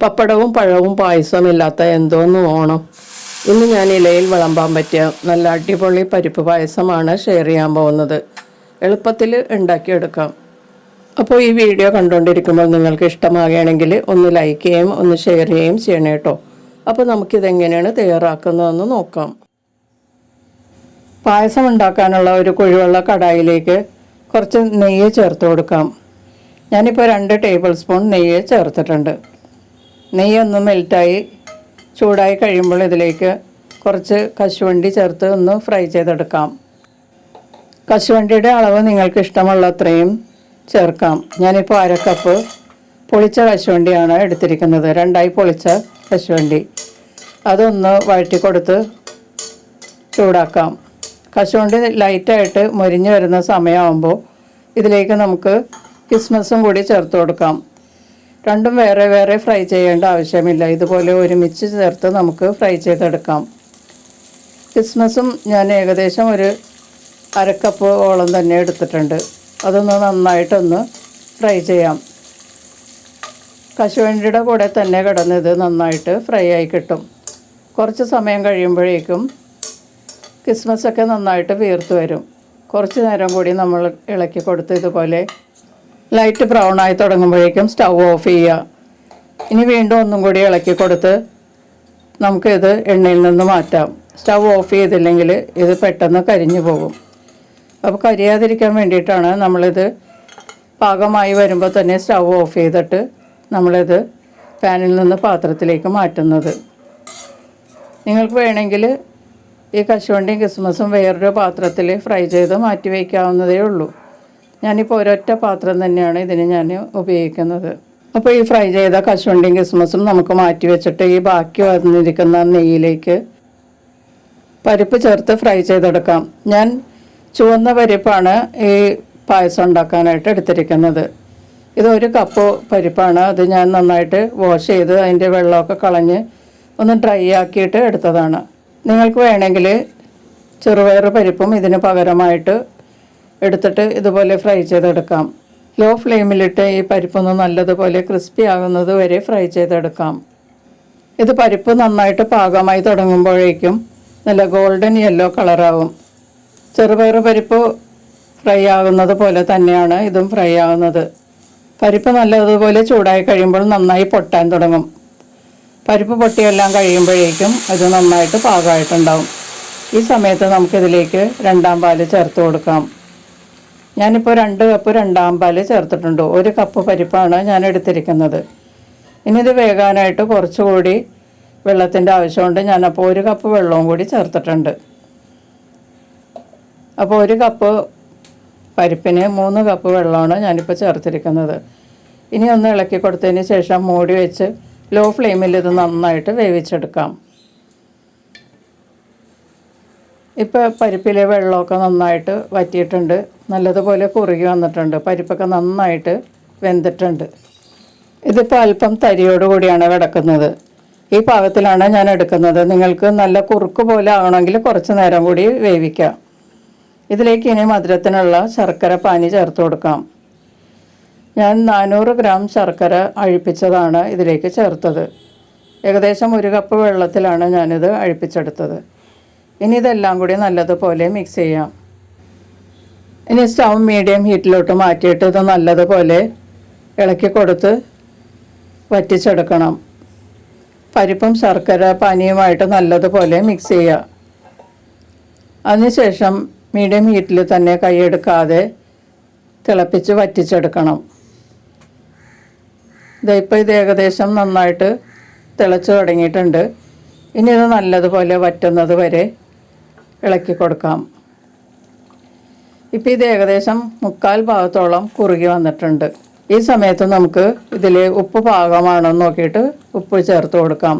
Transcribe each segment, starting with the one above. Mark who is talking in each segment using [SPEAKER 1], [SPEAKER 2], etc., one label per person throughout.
[SPEAKER 1] പപ്പടവും പഴവും പായസവും ഇല്ലാത്ത എന്തോന്ന് ഓണം. ഇന്ന് ഞാൻ ഇലയിൽ വിളമ്പാൻ പറ്റിയ നല്ല അടിപൊളി പരിപ്പ് പായസമാണ് ഷെയർ ചെയ്യാൻ പോകുന്നത്. എളുപ്പത്തിൽ ഉണ്ടാക്കിയെടുക്കാം. അപ്പോൾ ഈ വീഡിയോ കണ്ടുകൊണ്ടിരിക്കുമ്പോൾ നിങ്ങൾക്ക് ഇഷ്ടമാകുകയാണെങ്കിൽ ഒന്ന് ലൈക്ക് ചെയ്യുകയും ഒന്ന് ഷെയർ ചെയ്യുകയും ചെയ്യണം കേട്ടോ അപ്പോൾ നമുക്കിതെങ്ങനെയാണ് തയ്യാറാക്കുന്നതെന്ന് നോക്കാം. പായസം ഉണ്ടാക്കാനുള്ള ഒരു കുഴിവെള്ള കടായിലേക്ക് കുറച്ച് നെയ്യ് ചേർത്ത് കൊടുക്കാം. ഞാനിപ്പോൾ രണ്ട് ടേബിൾ സ്പൂൺ നെയ്യ് ചേർത്തിട്ടുണ്ട്. നെയ്യ് ഒന്ന് മെൽറ്റായി ചൂടായി കഴിയുമ്പോൾ ഇതിലേക്ക് കുറച്ച് കശുവണ്ടി ചേർത്ത് ഒന്ന് ഫ്രൈ ചെയ്തെടുക്കാം. കശുവണ്ടിയുടെ അളവ് നിങ്ങൾക്ക് ഇഷ്ടമുള്ള അത്രയും ചേർക്കാം. ഞാനിപ്പോൾ അര കപ്പ് പൊളിച്ച കശുവണ്ടിയാണ് എടുത്തിരിക്കുന്നത്. രണ്ടായി പൊളിച്ച കശുവണ്ടി. അതൊന്ന് വഴറ്റി കൊടുത്ത് ചൂടാക്കാം. കശുവണ്ടി ലൈറ്റായിട്ട് മൊരിഞ്ഞ് വരുന്ന സമയമാകുമ്പോൾ ഇതിലേക്ക് നമുക്ക് കിസ്മസും കൂടി ചേർത്ത് കൊടുക്കാം. രണ്ടും വേറെ വേറെ ഫ്രൈ ചെയ്യേണ്ട ആവശ്യമില്ല. ഇതുപോലെ ഒരുമിച്ച് ചേർത്ത് നമുക്ക് ഫ്രൈ ചെയ്തെടുക്കാം. കിസ്മസും ഞാൻ ഏകദേശം ഒരു അരക്കപ്പ് ഓളം തന്നെ എടുത്തിട്ടുണ്ട്. അതൊന്ന് നന്നായിട്ടൊന്ന് ഫ്രൈ ചെയ്യാം. കശുവണ്ടിയുടെ കൂടെ തന്നെ കിടന്നത് നന്നായിട്ട് ഫ്രൈ ആയി കിട്ടും. കുറച്ച് സമയം കഴിയുമ്പോഴേക്കും കിസ്മസൊക്കെ നന്നായിട്ട് വീർത്ത് വരും. കുറച്ച് നേരം കൂടി നമ്മൾ ഇളക്കി കൊടുത്ത് ഇതുപോലെ ലൈറ്റ് ബ്രൗൺ ആയി തുടങ്ങുമ്പോഴേക്കും സ്റ്റൗ ഓഫ് ചെയ്യുക. ഇനി വീണ്ടും ഒന്നും കൂടി ഇളക്കി കൊടുത്ത് നമുക്കിത് എണ്ണയിൽ നിന്ന് മാറ്റാം. സ്റ്റൗ ഓഫ് ചെയ്തില്ലെങ്കിൽ ഇത് പെട്ടെന്ന് കരിഞ്ഞു പോകും. അപ്പോൾ കരിയാതിരിക്കാൻ വേണ്ടിയിട്ടാണ് നമ്മളിത് പാകമായി വരുമ്പോൾ തന്നെ സ്റ്റൗ ഓഫ് ചെയ്തിട്ട് നമ്മളിത് പാനിൽ നിന്ന് പാത്രത്തിലേക്ക് മാറ്റുന്നത്. നിങ്ങൾക്ക് വേണമെങ്കിൽ ഈ കശുവണ്ടിയും കിസ്മസും വേറൊരു പാത്രത്തിൽ ഫ്രൈ ചെയ്ത് മാറ്റി വയ്ക്കാവുന്നതേ ഉള്ളൂ. ഞാനിപ്പോൾ ഒരൊറ്റ പാത്രം തന്നെയാണ് ഇതിന് ഞാൻ ഉപയോഗിക്കുന്നത്. അപ്പോൾ ഈ ഫ്രൈ ചെയ്ത കശുവണ്ടിയും കിസ്മസും നമുക്ക് മാറ്റി വെച്ചിട്ട് ഈ ബാക്കി വന്നിരിക്കുന്ന നെയ്യിലേക്ക് പരിപ്പ് ചേർത്ത് ഫ്രൈ ചെയ്തെടുക്കാം. ഞാൻ ചുവന്ന പരിപ്പാണ് ഈ പായസം ഉണ്ടാക്കാനായിട്ട് എടുത്തിരിക്കുന്നത്. ഇത് ഒരു കപ്പ് പരിപ്പാണ്. അത് ഞാൻ നന്നായിട്ട് വാഷ് ചെയ്ത് അതിന്റെ വെള്ളമൊക്കെ കളഞ്ഞ് ഒന്ന് ഡ്രൈ ആക്കിയിട്ട് എടുത്തതാണ്. നിങ്ങൾക്ക് വേണമെങ്കിൽ ചെറുപയർ പരിപ്പും ഇതിന് പകരമായിട്ട് എടുത്തിട്ട് ഇതുപോലെ ഫ്രൈ ചെയ്തെടുക്കാം. ലോ ഫ്ലെയിമിലിട്ട് ഈ പരിപ്പൊന്ന് നല്ലതുപോലെ ക്രിസ്പി ആകുന്നത് വരെ ഫ്രൈ ചെയ്തെടുക്കാം. ഇത് പരിപ്പ് നന്നായിട്ട് പാകമായി തുടങ്ങുമ്പോഴേക്കും നല്ല ഗോൾഡൻ യെല്ലോ കളറാവും ചെറുപയർ പരിപ്പ് ഫ്രൈ ആകുന്നത് പോലെ തന്നെയാണ് ഇതും ഫ്രൈ ആകുന്നത്. പരിപ്പ് നല്ലതുപോലെ ചൂടായി കഴിയുമ്പോൾ നന്നായി പൊട്ടാൻ തുടങ്ങും. പരിപ്പ് പൊട്ടിയെല്ലാം കഴിയുമ്പോഴേക്കും അത് നന്നായിട്ട് പാകമായിട്ടുണ്ടാവും. ഈ സമയത്ത് നമുക്കിതിലേക്ക് രണ്ടാം പാൽ ചേർത്ത് കൊടുക്കാം. ഞാനിപ്പോൾ രണ്ട് കപ്പ് രണ്ടാം പാൽ ചേർത്തിട്ടുണ്ട്. ഒരു കപ്പ് പരിപ്പാണ് ഞാൻ എടുത്തിരിക്കുന്നത്. ഇനി ഇത് വേകാനായിട്ട് കുറച്ചുകൂടി വെള്ളത്തിന്റെ ആവശ്യമുണ്ട്. ഞാനപ്പോൾ ഒരു കപ്പ് വെള്ളവും കൂടി ചേർത്തിട്ടുണ്ട്. അപ്പോൾ ഒരു കപ്പ് പരിപ്പിന് മൂന്ന് കപ്പ് വെള്ളമാണ് ഞാനിപ്പോൾ ചേർത്തിരിക്കുന്നത്. ഇനി ഒന്ന് ഇളക്കി കൊടുത്തതിന് ശേഷം മൂടി വെച്ച് ലോ ഫ്ലെയിമിൽ ഇത് നന്നായിട്ട് വേവിച്ചെടുക്കാം. ഇപ്പോൾ പരിപ്പിലെ വെള്ളമൊക്കെ നന്നായിട്ട് വറ്റിയിട്ടുണ്ട്. നല്ലതുപോലെ കുറുകി വന്നിട്ടുണ്ട്. പരിപ്പൊക്കെ നന്നായിട്ട് വെന്തിട്ടുണ്ട്. ഇതിപ്പോൾ അല്പം തരിയോടുകൂടിയാണ് കിടക്കുന്നത്. ഈ പാകത്തിലാണ് ഞാൻ എടുക്കുന്നത്. നിങ്ങൾക്ക് നല്ല കുറുക്ക് പോലെ ആവണമെങ്കിൽ കുറച്ച് നേരം കൂടി വേവിക്കാം. ഇതിലേക്ക് ഇനി മധുരത്തിനുള്ള ശർക്കര പാനി ചേർത്ത് കൊടുക്കാം. ഞാൻ നാനൂറ് ഗ്രാം ശർക്കര അഴിപ്പിച്ചതാണ് ഇതിലേക്ക് ചേർത്തത്. ഏകദേശം ഒരു കപ്പ് വെള്ളത്തിലാണ് ഞാനിത് അഴിപ്പിച്ചെടുത്തത്. ഇനി ഇതെല്ലാം കൂടി നല്ലതുപോലെ മിക്സ് ചെയ്യാം. ഇനി സ്റ്റൗ മീഡിയം ഹീറ്റിലോട്ട് മാറ്റിയിട്ട് ഇത് നല്ലതുപോലെ ഇളക്കി കൊടുത്ത് വറ്റിച്ചെടുക്കണം. പരിപ്പും ശർക്കര പാനിയുമായിട്ട് നല്ലതുപോലെ മിക്സ് ചെയ്യുക അതിനുശേഷം മീഡിയം ഹീറ്റിൽ തന്നെ കൈയെടുക്കാതെ തിളപ്പിച്ച് വറ്റിച്ചെടുക്കണം. ഇതിപ്പോൾ ഇത് ഏകദേശം നന്നായിട്ട് തിളച്ച് തുടങ്ങിയിട്ടുണ്ട്. ഇനി ഇത് നല്ലതുപോലെ വറ്റുന്നത് വരെ ഇളക്കി കൊടുക്കാം. ഇപ്പം ഇത് ഏകദേശം മുക്കാൽ ഭാഗത്തോളം കുറുകി വന്നിട്ടുണ്ട്. ഈ സമയത്ത് നമുക്ക് ഇതിൽ ഉപ്പ് പാകമാണോ എന്ന് നോക്കിയിട്ട് ഉപ്പ് ചേർത്ത് കൊടുക്കാം.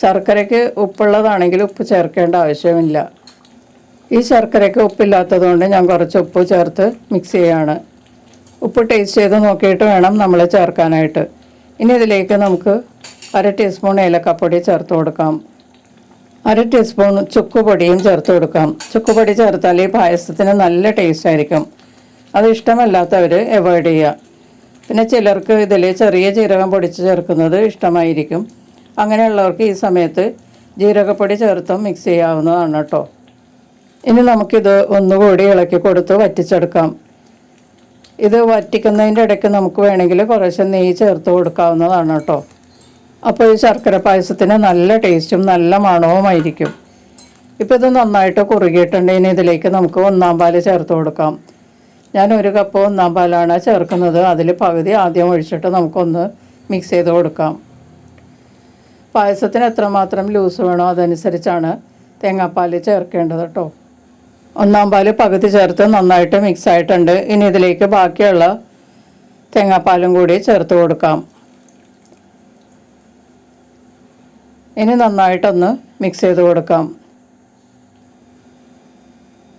[SPEAKER 1] ശർക്കരയ്ക്ക് ഉപ്പുള്ളതാണെങ്കിൽ ഉപ്പ് ചേർക്കേണ്ട ആവശ്യമില്ല. ഈ ശർക്കരയ്ക്ക് ഉപ്പില്ലാത്തതുകൊണ്ട് ഞാൻ കുറച്ച് ഉപ്പ് ചേർത്ത് മിക്സ് ചെയ്യാണ്. ഉപ്പ് ടേസ്റ്റ് ചെയ്ത് നോക്കിയിട്ട് വേണം നമ്മൾ ചേർക്കാനായിട്ട്. ഇനി ഇതിലേക്ക് നമുക്ക് അര ടീസ്പൂൺ ഏലക്കപ്പൊടി ചേർത്ത് കൊടുക്കാം. അര ടീസ്പൂൺ ചുക്കുപൊടിയും ചേർത്ത് കൊടുക്കാം. ചുക്കുപൊടി ചേർത്താൽ ഈ പായസത്തിന് നല്ല ടേസ്റ്റ് ആയിരിക്കും. അത് ഇഷ്ടമല്ലാത്തവർ അവോയ്ഡ് ചെയ്യുക. പിന്നെ ചിലർക്ക് ഇതിൽ ചെറിയ ജീരകം പൊടിച്ച് ചേർക്കുന്നത് ഇഷ്ടമായിരിക്കും. അങ്ങനെയുള്ളവർക്ക് ഈ സമയത്ത് ജീരകപ്പൊടി ചേർത്തും മിക്സ് ചെയ്യാവുന്നതാണ് കേട്ടോ. ഇനി നമുക്കിത് ഒന്നുകൂടി ഇളക്കി കൊടുത്ത് വറ്റിച്ചെടുക്കാം. ഇത് വറ്റിക്കുന്നതിന്റെ ഇടയ്ക്ക് നമുക്ക് വേണമെങ്കിൽ കുറേശ്ശെ നെയ്യ് ചേർത്ത് കൊടുക്കാവുന്നതാണ് കേട്ടോ. അപ്പോൾ ഈ ശർക്കര പായസത്തിന് നല്ല ടേസ്റ്റും നല്ല മണവുമായിരിക്കും. ഇപ്പോൾ ഇത് നന്നായിട്ട് കുറുകിയിട്ടുണ്ട്. ഇനി ഇതിലേക്ക് നമുക്ക് ഒന്നാം പാൽ ചേർത്ത് കൊടുക്കാം. ഞാൻ ഒരു കപ്പ് ഒന്നാം പാലാണ് ചേർക്കുന്നത്. അതിൽ പകുതി ആദ്യം ഒഴിച്ചിട്ട് നമുക്കൊന്ന് മിക്സ് ചെയ്ത് കൊടുക്കാം. പായസത്തിന് എത്രമാത്രം ലൂസ് വേണോ അതനുസരിച്ചാണ് തേങ്ങാപ്പാൽ ചേർക്കേണ്ടത് കേട്ടോ ഒന്നാം പാൽ പകുതി ചേർത്ത് നന്നായിട്ട് മിക്സ് ആയിട്ടുണ്ട്. ഇനി ഇതിലേക്ക് ബാക്കിയുള്ള തേങ്ങാപ്പാലും കൂടി ചേർത്ത് കൊടുക്കാം. ഇനി നന്നായിട്ടൊന്ന് മിക്സ് ചെയ്ത് കൊടുക്കാം.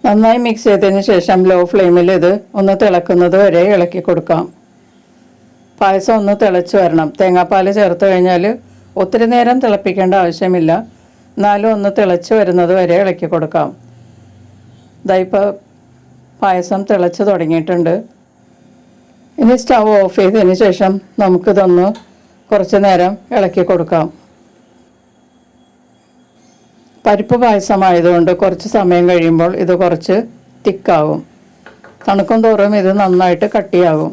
[SPEAKER 1] നന്നായി മിക്സ് ചെയ്തതിന് ശേഷം ലോ ഫ്ലെയിമിൽ ഇത് ഒന്ന് തിളക്കുന്നത് വരെ ഇളക്കി കൊടുക്കാം. പായസം ഒന്ന് തിളച്ച് വരണം. തേങ്ങാപ്പാൽ ചേർത്ത് കഴിഞ്ഞാൽ ഒത്തിരി നേരം തിളപ്പിക്കേണ്ട ആവശ്യമില്ല. എന്നാലും ഒന്ന് തിളച്ച് വരുന്നത് വരെ ഇളക്കി കൊടുക്കാം. ഇതായിപ്പോൾ പായസം തിളച്ച് തുടങ്ങിയിട്ടുണ്ട്. ഇനി സ്റ്റവ് ഓഫ് ചെയ്തതിന് ശേഷം നമുക്കിതൊന്ന് കുറച്ച് നേരം ഇളക്കി കൊടുക്കാം. പരിപ്പ് പായസമായതുകൊണ്ട് കുറച്ച് സമയം കഴിയുമ്പോൾ ഇത് കുറച്ച് തിക്കാവും. തണുക്കും തോറും ഇത് നന്നായിട്ട് കട്ടിയാകും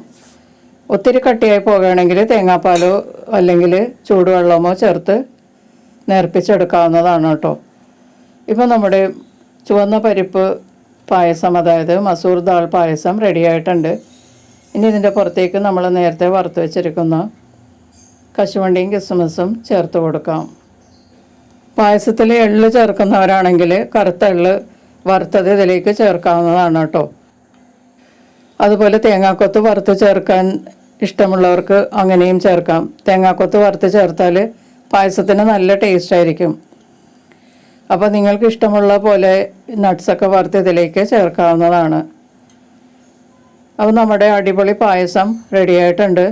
[SPEAKER 1] ഒത്തിരി കട്ടിയായി പോകുകയാണെങ്കിൽ തേങ്ങാപ്പാലോ അല്ലെങ്കിൽ ചൂടുവെള്ളമോ ചേർത്ത് നേർപ്പിച്ചെടുക്കാവുന്നതാണ് കേട്ടോ. ഇപ്പോൾ നമ്മുടെ ചുവന്ന പരിപ്പ് പായസം അതായത് മസൂർ ദാൾ പായസം റെഡിയായിട്ടുണ്ട്. ഇനി ഇതിന്റെ പുറത്തേക്ക് നമ്മൾ നേരത്തെ വറുത്ത് വെച്ചിരിക്കുന്ന കശുവണ്ടിയും കിസ്മസും ചേർത്ത് കൊടുക്കാം. പായസത്തിൽ എള്ള് ചേർക്കുന്നവരാണെങ്കിൽ കറുത്ത എള്ള് വറുത്തത് ഇതിലേക്ക് ചേർക്കാവുന്നതാണ് കേട്ടോ. അതുപോലെ തേങ്ങാക്കൊത്ത് വറുത്ത് ചേർക്കാൻ ഇഷ്ടമുള്ളവർക്ക് അങ്ങനെയും ചേർക്കാം. തേങ്ങാക്കൊത്ത് വറുത്ത് ചേർത്താൽ പായസത്തിന് നല്ല ടേസ്റ്റ് ആയിരിക്കും. അപ്പോൾ നിങ്ങൾക്ക് ഇഷ്ടമുള്ള പോലെ നട്ട്സൊക്കെ വറുത്ത് ഇതിലേക്ക് ചേർക്കാവുന്നതാണ്. അപ്പോൾ നമ്മുടെ അടിപൊളി പായസം റെഡിയായിട്ടുണ്ട്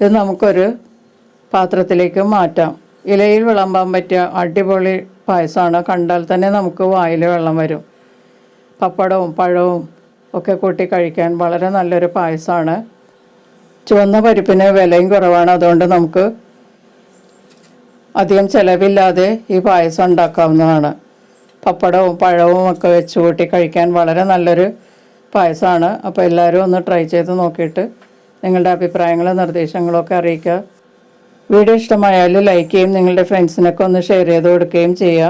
[SPEAKER 1] ഇത് നമുക്കൊരു പാത്രത്തിലേക്ക് മാറ്റാം. ഇലയിൽ വിളമ്പാൻ പറ്റിയ അടിപൊളി പായസമാണ്. കണ്ടാൽ തന്നെ നമുക്ക് വായിൽ വെള്ളം വരും. പപ്പടവും പഴവും ഒക്കെ കൂട്ടി കഴിക്കാൻ വളരെ നല്ലൊരു പായസമാണ്. ചുവന്ന പരിപ്പിന് വിലയും കുറവാണ്. അതുകൊണ്ട് നമുക്ക് അധികം ചിലവില്ലാതെ ഈ പായസം ഉണ്ടാക്കാവുന്നതാണ്. പപ്പടവും പഴവും ഒക്കെ വെച്ച് കൂട്ടി കഴിക്കാൻ വളരെ നല്ലൊരു പായസമാണ്. അപ്പോൾ എല്ലാവരും ഒന്ന് ട്രൈ ചെയ്ത് നോക്കിയിട്ട് നിങ്ങളുടെ അഭിപ്രായങ്ങളും നിർദ്ദേശങ്ങളും ഒക്കെ അറിയിക്കുക. വീഡിയോ ഇഷ്ടമായാൽ ലൈക്ക് ചെയ്യും നിങ്ങളുടെ ഫ്രണ്ട്സിനൊക്കെ ഒന്ന് ഷെയർ ചെയ്ത് കൊടുക്കുകയും ചെയ്യുക.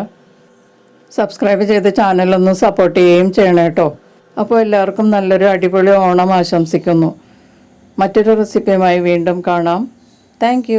[SPEAKER 1] സബ്സ്ക്രൈബ് ചെയ്ത് ചാനലൊന്ന് സപ്പോർട്ട് ചെയ്യുകയും ചെയ്യണം കേട്ടോ. അപ്പോൾ എല്ലാവർക്കും നല്ലൊരു അടിപൊളി ഓണം ആശംസിക്കുന്നു. മറ്റൊരു റെസിപ്പിയുമായി വീണ്ടും കാണാം. താങ്ക്